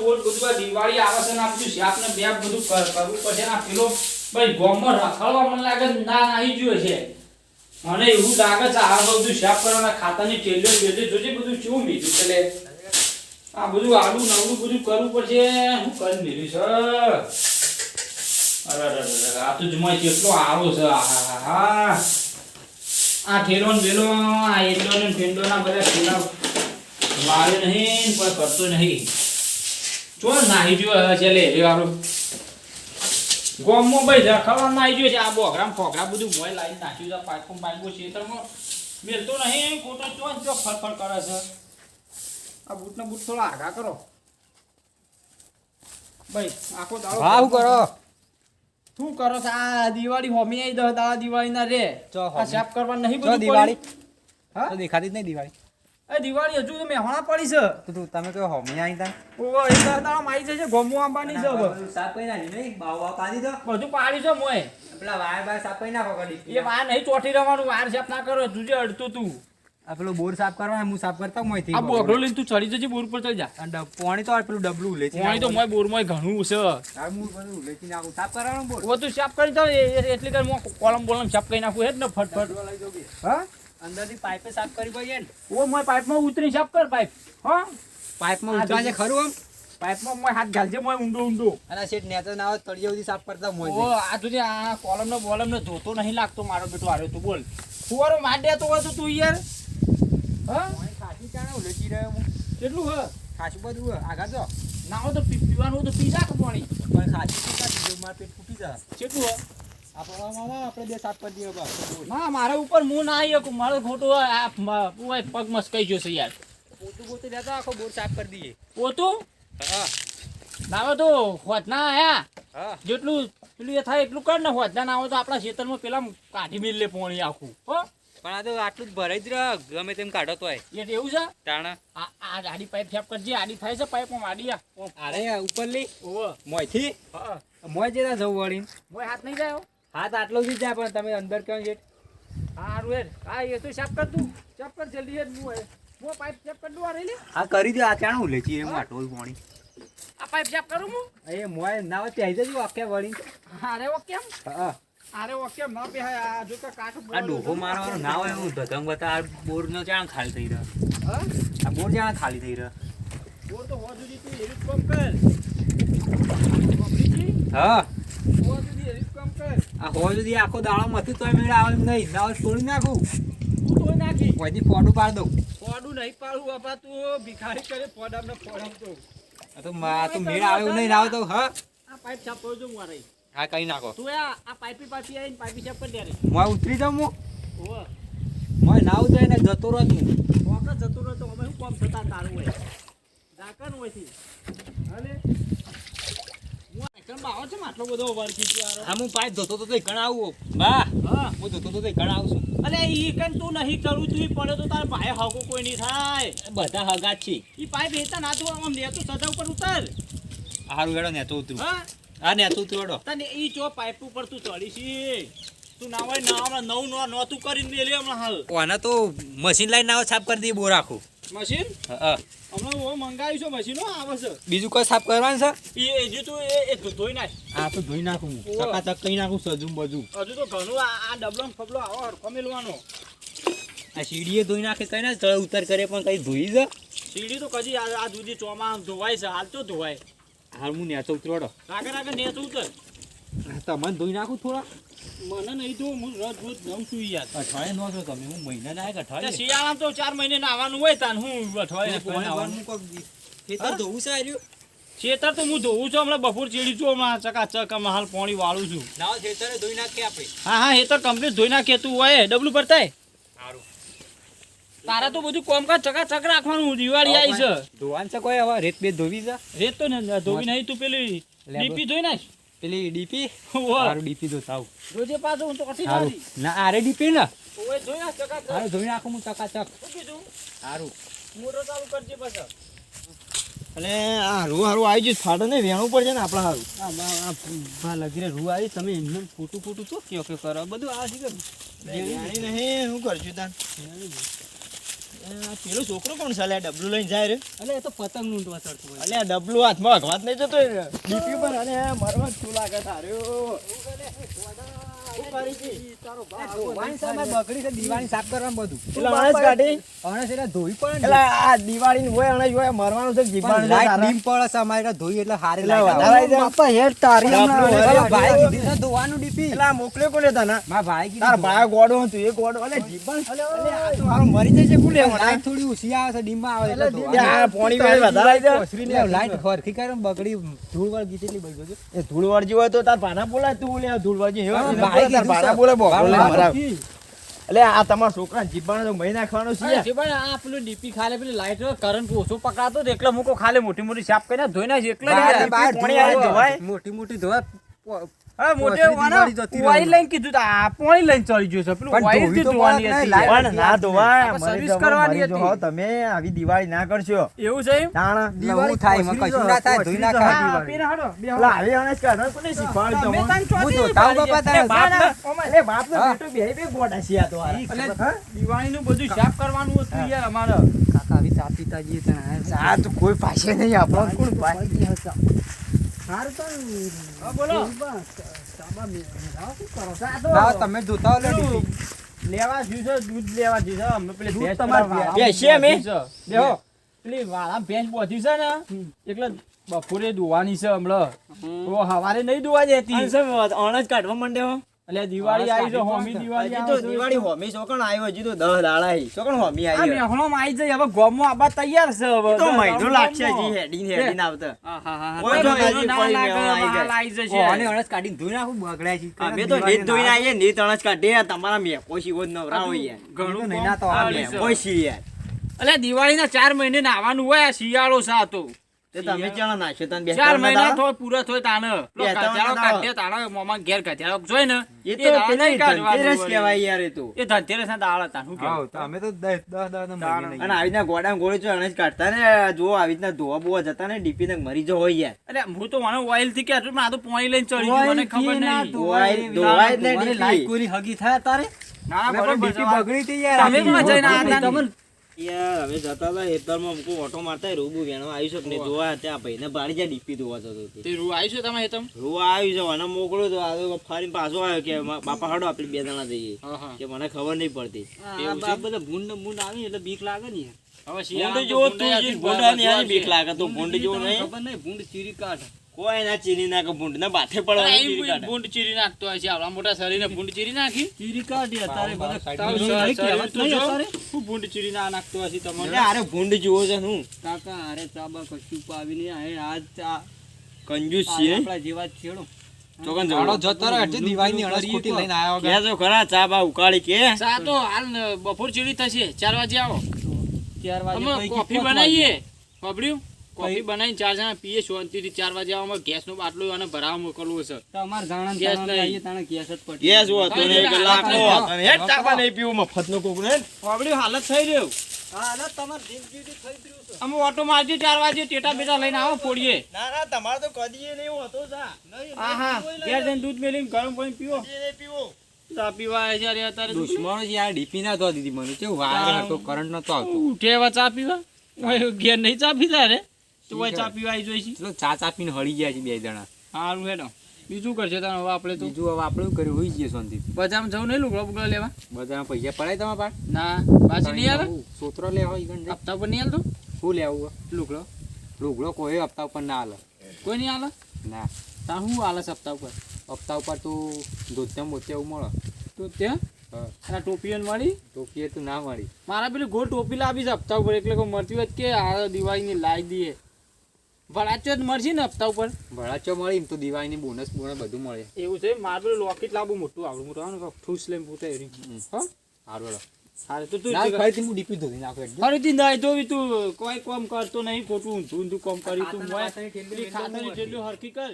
બોલ, બધું આ દિવાળી આવે છે ને આ બધું ને બધું કરવું પડશે ને પેલો ભાઈ ગોમમાં રખડવા મને લાગે ના નાહી જોયે છે. મને એવું લાગે છે આ બધું શાક કરવાના ખાતાની ટેલ્યો બેલ્યો જોજે બધું શું મીઠું એટલે આ બધું આડું નવડું બધું કરવું પડશે. હું કરી દીધું છે અરે અરે આ તો જમાઈ કેટલો આવો છે. આ, હા હા આ ઠેલો ને બેલો, આ એટલો ને ઠેલો ના બધા ઠેલા વાવે નહીં પણ કરતો નહીં. ચો નાહી જો છે લે એ આપણો ગોમમાં ભાઈ રખડવા નાહી જો છે. આ બોગરામ ફોગરા બધું મોય લાવીને નાખ્યું છે. પાઇપો પાઇપો ખેતરમાં મેલતો નહીં ખોટો ચો જો ફરફર કરે છે. આ બૂટને બૂટ થોડા આગા કરો. ભાઈ આખો દાડો હા હું કરો? શું કરો છો? આ દિવાળી હોમી આવી દસ દાડા દિવાળી ના રે. ચો આ. સાફ કરવા નહીં બધું દિવાળી. હા? તો દેખાતી જ નહીં દિવાળી. એ દિવાળી હજુ તો મેહોણા પડી છે. તો તું તમે કયો હોમી આવી તા? ઓ એ દાડા મારી જશે ગોમુ આંબાની છે હવે. સાફ કરી નાખી નહીં બાવ બાવ પાડી દો. બધું પાડી છે મોય પેલા વાયર બાય સાફ કઈ નાખો કડી એ વાર નહીં ચોટી રવાનું વાર સાપ ના કરો તુજે અડતું તું. આ પેલો બોર સાફ કરવા હું સાફ કરતા હું અહીંથી આ બોગડો લઈને તું ચડી જજે બોર પર ચડી જા. અને પાણી તો આ પેલું ડબલું લે છે પાણી તો મોય બોર મોય ઘણું છે. આ હું બધું ઉલેચી નાખું. સાફ કરવાનું બોર? ઓ તું સાફ કરી તો એટલે કર હું કોલમ બોલમ સાફ કરી નાખું હે જ ને ફટફટ. હા? અંદરથી પાઇપે સાફ કરી પડે ને ઓ મોય પાઇપમાં ઉતરી સાફ કર પાઇપ હા. પાઇપમાં ઉતરા છે ખરું આમ. પાઇપમાં મોય હાથ ઘાલજે મોય ઊંડો ઊંડો. અને શેઠ નેતો ના આવે તળિયા સુધી સાફ કરતા મોય ઓ આ તુજે આ કોલમ નો બોલમ ને ધોતો નહીં લાગતો મારો બેટો આર્યો તો બોલ. ફુવારો માર તો હતો તો યાર. હા? ખાસી ચાણે ઉલેચી રહ્યો હું. કેટલું હ? ખાસું બધું હ. આગળ જો. ના હોય તો પીવાનું હોય તો પી જા કે પાણી. પણ ખાસી પીતા મારું પેટ ફૂટી જાય. કેટલું હ? સાફ ના મારા ઉપર હું ના આવી મારો ખોટું મ- પગ મસ્કાઈ ગયો છે યાર. પોતું પોતું લેતા આખો બોર સાફ કરી દઈએ. પોતું? હા. ના તો હોતના આયા. હા. જેટલું પેલું એ થાય એટલું કર ને હોતના ના આવો તો આપણા ખેતરમાં પેલા કાઢી મિલ લે પોણી આખું હો. પણ આ તો આટલું જ ભરાઈ જ રહ ગમે તેમ કાઢો તોય એટલે એવું છે? તાણા. આ આડી પાઇપ છાપ કરજે આડી થાય છે પાઇપમાં આડી આ. ઓમ. અરે ઉપર લી. ઓવો મોયથી. હા. મોય જેતા જવું વળી મોય હાથ નહીં જાય. હાથ આટલો જ જાય પણ તમે અંદર કેમ છે? હારું હેડ. હા એ તો સાફ કર તું. સાફ કર જલ્દી જ હું હું પાઇપ સાફ કર દઉં આ રેલી. હા કરી દે આ ચાણ ઉલેચી એમ આટલું પાણી આ પાઇપ સાફ કરું હું? એ મોય ના હોય ત્યાં જજો ઓકે વળી અરે ઓકે એમ હા. અરે ઓકે ન ના બે આ જો તો કાટ આ ડોકો મારવાનો ના હોય હું ધધંગ બતા આ બોરનો ચાણ ખાલી થઈ રહ્યો? હા? આ બોર ચાણ ખાલી થઈ રહ્યો? બોર તો હો સુધી તું એવી કામ કર. હા હો સુધી એવી જ કામ કર આ હો સુધી આખો દાડો મથી તોય મેળ આવે એમ નહીં. ના હોય નાખું તું ધોઈ નાખી. કોઈથી ફોડું પાડ દઉં. ફોડું નહીં પાડું બાપા તું ભિખારી કરે પોડામ ને તો. આ તો મા તો મેળ આવે નહીં ના આવે તો હ? આ પાઇપ સાફ કરજો મારે હા કઈ નાખો. તું આ આ પાઇપી પાછી આવીને પાઇપી સાફ કરી દે રે ઉતરી જાઉં હું? ઓહો. મોય ના ઉતરે ને જતો રહો હું વખત જતું રહે તો અમે શું કામ થતા તારું હોય? ઝાકણ હોયથી. હાલે? હું આ બાવો છે આટલો બધો વરખી છે યાર. હા હું પાઇપ ધોતો તો ઘણા આવું બા હા. હું ધોતો તો તઈ ઘણા આવું છું. અલે ઈ તું નહીં કરું તું પડે તો તાર ભાઈ હગો કોઈ નહીં થાય. બધા હગા છે. ઈ પાઇપ હેતા ના તું આમ લે તું સજા ઉપર ઉતર. હારું હેડો ને તો ઉતરું. હા? હા ને તો હેડો. તને ઈ જો પાઇપ ઉપર તું ચડી છી. તું ના હોય ના નવ નો નોતું કરીને મેલે હમણાં હાલ. ઓના તો મશીન લાઈન આવો સાફ કરી દઈએ બોર આખું. મશીન? હા હમણાં હું મંગાવ્યું છે મશીનો આવે છે બીજું કોઈ સાફ કરવાનું છે? એ જે તું એ ધોઈ નાખ. આ તો ધોઈ નાખું. ચકાચક કઈ નાખું સજું બધું. હજુ તો ઘણું આ ડબલો ફબલો આવો હરખો આ સીડીએ ધોઈ નાખે કઈ ના તળ ઉતર કરે પણ કઈ ધોઈ છે સીડી તો કદી આ સુધી ચોમા ધોવાય છે હાલ તો ધોવાય. હાલ હું નેચો ઉતરવાડો. રાગે રાગે ને તું ઉતર તમને ધોઈ નાખું થોડા. મને નહીં ધો હું રોજ રોજ નવ છું યાર. અઠવાડિયે નો છો તમે હું મહિના ના અઠવાડિયે? શિયાળામાં તો ચાર મહિને નાવાનું હોય તાન હું અઠવાડિયે પોણી નાવાનું વાર મૂકો ખેતર હા? ધોવું છે આર્યું? ખેતર તો હું ધોવું છું હમણાં બપોર ચીડી છું હમણાં ચકાચક હમણાં હાલ પાણી વાળું છું. ના હોય ધોઈ નાખીએ આપણે હા હા એ તો કમ્પ્લીટ ધોઈ નાખીએ તું હોય ડબલું પડતાય સારું તારા તો બધું કોમકાજ ચકાચક રાખવાનું દિવાળી આવી છે. ધોવાનું છે કોઈ હવે રેત બે ધોવી છે? રેત તો ને ધોવી નહીં તું પેલી. ડીપી ધોઈ નાખ. પેલી ડીપી. સારું ડીપી તો આવું જોજે પાછો હું તો કસી સારું ના આરે ડીપી ને. ઓય જોઈ નાખ ચકાચક. સારું ધોઈ નાખું હું ચકા ચક કીધું? સારું મોટર ચાલુ કરજે પાછો. અને આ રૂ હારું આવી ગયું. ફાટો ને વેણું પડશે ને આપણા હારું. આ લગી બા રૂ આવી તમે એમને ફૂટું ફૂટું તો કયો કે કરો. બધું આ કે નહીં શું કરશું તાન પેલો છોકરો કોણ છે? અલ્યા ડબલું લઈને જાય રે. અલે એ તો પતંગનું ચડતું હોય. અલ્યા ડબલું હાથમાં અગવાત નહીં જતો ડીપી પર અને મરવા શું લાગે તાર્યો? દિવાળી સામે બકરી છે દિવાળી સાફ કરવાનું બધું. પેલા અણસ કાઢી. અણસ એટલે ધોઈ પડે આ દિવાળીની હોય અણસ હોય મરવાનું છે પણ લાઈટ પડે છે અમારે ધોઈ એટલે હારી લાગે. જાય. બાપા હેડ તારી હમણાં હમણાં વધારે ઓલા ભાઈ કીધી છે ધોવાનું ડીપી. પેલા મોકલ્યો કોને તને? મારા ભાઈ કીધું તાર ભાઈ ગોડો હતું એ ગોડો. અલે જીવન અલે તો મરી જશે કોને લાઈટ થોડી ઓછી આવે છે ડીમમાં આવે એટલે એટલે આ પોણી વેલ વધારે જાય. લાઈટ ફરખી કરે બગડી ધૂળ વળગી કેટલી એ ધૂળ વળજી હોય તો તાર પાના બોલાય તું લે ધૂળ વળજી હેવા હા, એને ભાઈ બોલે. એટલે આ તમારા છોકરા જીવવાનો તો મહી નાખવાનો છે યાર. આ પેલું ડીપી ખાલે પેલી લાઈટ કરંટ ઓછો પકડાતો તો એટલે મૂકો ખાલે મોટી મોટી સાફ કરીને ધોઈ નાખી એટલે. મોટી મોટી ધોવાય. પો- હા, મોટે પોસરી વાના દિવાળી જતી વાઈ રહે. લઈને કીધું આ પોણી લઈને ચડી ગયો છે પેલું પણ વાઈ ધોવી જ તો ધોવાની હતી પણ ના ધોવાય સર્વિસ કરવાની હતી. તમે આવી દિવાળી ના કરશો એવું છે? તાણા એટલે થાય, કશું ના થાય, ધોઈ નાખાય. હા, આપીને હાડો, બે એટલે આવી અનાજ કોને શીખવાડ્યું તમે તમને? તાન ચોથી હું ધોતા પાડી બાપા તારા એ બાપને- એટલે બાપનો બેટો બેય બે ગોડા છે આ તો હારા. એટલે બધું સાફ કરવાનું હતું યાર અમારે કાકા આવી ચા પીતા જઈએ ત્યાં. આ તો કોઈ પાસે નહીં આપણો કોણ પાસે? હા, બોલો તમે ધોતા હો લેવા જ્યું છે દૂધ લેવા છે. અમે પેલી ભેંસ તમારે અમે? વાળા બેહો પેલી વાળા ભેંસ બોધી છે ને એટલે બપોરે ધોવાની છે હમણાં. હવારે નહીં દુવા જતી? અનાજ કાઢવા માંડ્યો એટલે દિવાળી આવી જો હોમી દિવાળી આવી આવે તો દિવાળી હોમી સોકણ આવ્યો હજી તો દહ દાડા હી. સોકણ હોમી આ આવ્યો મેહોણામાં આવી જઈ હવે ગોમો આબા તૈયાર છે હવે તો મહિનો. લાગશે હજી હેડીને હેડીને આવતા હા, હા, હા. ઓય જો મહિનો હજી ના પડી લાગે, આવી. આવી જશે. ઓ, અને અણસ કાઢીને ધોઈ નાખું, બગડ્યા છે. અમે તો નીત ધોઈને આવીએ નીત અનાજ કાઢીએ તમારા મેકો શીવો જ નવરા હોય ઘણું નહીં ના તો કોમ આ ખાલી છે. મેકો શી યાર અલ્યા દિવાળીના ચાર મહિને નાવાનું હોય આ શિયાળો છે આ તો તે તમે ચાલો નાખશો તને બે ચાર મહિના દાડા? થોડો થોય તાને પેલો બે ત્રણ ગધેડો દાડા. કાઢે તાણે મોંમાં ઘેર ગધેડો જોઈ ને એ એ તો પેલા ધનતેરસ કહેવાય યાર એ તો. એ ધનતેરસના દાડા તાન, શું હા, કહેવું? તો તો દસ દસ દસ ના તાણ. અને આવી રીતના ગોડા ગોળી જો અનાજ કાઢતા ને. જો આવી રીતના ધોવા બોવા જતા ને ડીપી ને મરી જો હોય યાર. અરે હું તો મને ઓઇલથી કે પણ આ તો પોણી લઈને ચડી મને ખબર નહીં. ધોવાય- ધોવાય જ નહીં લાઈટ કોરી હગી થાય તારે ના ડીપી બગડી હતી યાર. તમે જઈને આયા તમને- યાર હવે જતા હતા હેતરમાં અમુક ઓટો મારતા રૂબુ વેણો આવી શકે ને જોવા ત્યાં ભાઈને ભાડી જાય ડીપી ધોવા જતો હતો. તે રૂ આવ્યું છે તમે હેતમ? રૂ આવ્યું છે અને મોકલું તો આ ફરી પાછો આવ્યો કે બાપા હાડો આપણે બે જણા જઈએ. કે મને ખબર નહીં પડતી. છે? બધા ભૂંડ ભૂંડ આવી એટલે બીક લાગે ને હવે ભૂંડ જોવો તું ભૂંડ બીક લાગે તો ભૂંડ જોવો નહીં. ખબર નહીં? ભૂંડ ચીરી કાઢ. કોઈ ના ચીરી નાખે ભૂંડ ના બાથે અરે, પડવાની એ ચીરી કાઢે. ભૂંડ ચીરી નાખતો હોય છે આવડા મોટા શરીરને ભૂંડ ચીરી નાખી? ચીરી કાઢી અત્યારે બધા તારું શરીર શરીર કહેવત તો નહીં જો. અત્યારે? શું ભૂંડ ચીરી ના નાખતો હશે એટલે તમને ભૂંડ જેવો છે હું. કાકા અરે ચાબા કશું પાવી નહીં. આજ કંજૂસ છીએ. આપણા જેવા છેડો. ચોકન હાલો જતો રહે એટલે દિવાળીની અણસ ખોટી લઈને આવ્યો કે જો ખરા ચા બા ઉકાળી કે. ચા તો હાલ બપોર ચીડી થશે. ચાર વાગે આવો. ચાર વાગે અમે કોફી બનાવીએ? ખબર્યું કોફી બનાવીને ચાર જણા પીએ શાંતિથી. ચાર વાગે આવવામાં ગેસનો બાટલો અને ભરાવા મોકલવો છે. જાણા ગેસ નહીં. તાણે ગેસ જ પટી ગેસ હોતો ને એક. હતો હેડ ચા નહીં પીવું મફત નો કોક ને ખબર્યું હાલત થઈ રહ્યું. હા તમાર જિંદગી થઈ રહ્યું છે. અમે ઓટો મારજે ચાર વાગે ટેટા બેટા લઈને આવો ફોડીએ. ના ના તમારે તો કદીએ નહીં હોતો ચા હા હા ઘેર જઈને દૂધ મેલીને ગરમ પાણી પીવો. પીવો. ચા પીવા આવ્યા અત્યારે દુશ્મનો ડીપી ના તો દીધી મને. કેવું હતો કરંટ નતો આવતો. ઉઠે એવા ચા પીવા? ઓય ઘેર નહીં ચા પીતા રે? તો ચા પીવા આવી જોઈશી છે. ચા ચા પીને હળી ગયા છે બે જણા. સારું હેડો. બીજું કરશે તને હવે આપણે તો. બીજું હવે આપણે કર્યું? હોઈ જઈએ શાંતિ બજારમાં જવું નહીં લુગડો બુગડો લેવા? બજારમાં પૈસા પડાય તમારા પાસે ના પાછી નહીં આવે? સોતરો લેવા હોય હપ્તા પર નહીં હાલતો? શું લેવું લુગડો. લુગડો કોઈ હપ્તા ઉપર ના હાલે. કોઈ નહીં હાલે? ના. તા શું હાલે છે હપ્તા ઉપર? હપ્તા ઉપર તો ધોત્યા મોત્યા એવું મળે. તો ત્યાં અને ટોપીઓ મળી? ટોપી તો ના મળી. મારા પેલી ગોળ ટોપી લાવી છે હપ્તા ઉપર. એટલે કોઈ મળતી હોય કે આ દિવાળીની લાવી દઈએ. ભડાચો જ મળશે ને હપ્તા ઉપર? ભળાચો મળી એમ તો દિવાળીની બોનસ બોનસ બધું મળે. એવું છે? મારે પેલું લોકેટ લાવવું મોટું આવડું. મોટું આવે ને ઠૂસ લઈને પૂછે એવી હા? સારું હારે તો તું ફરીથી હું ડીપી ધોઈ નાખું ફરીથી નહીં તો તું કોઈ કામ કરતો નહીં ખોટું ઊંધું ઊંધું કામ કરી તું હરકી હરખી કર.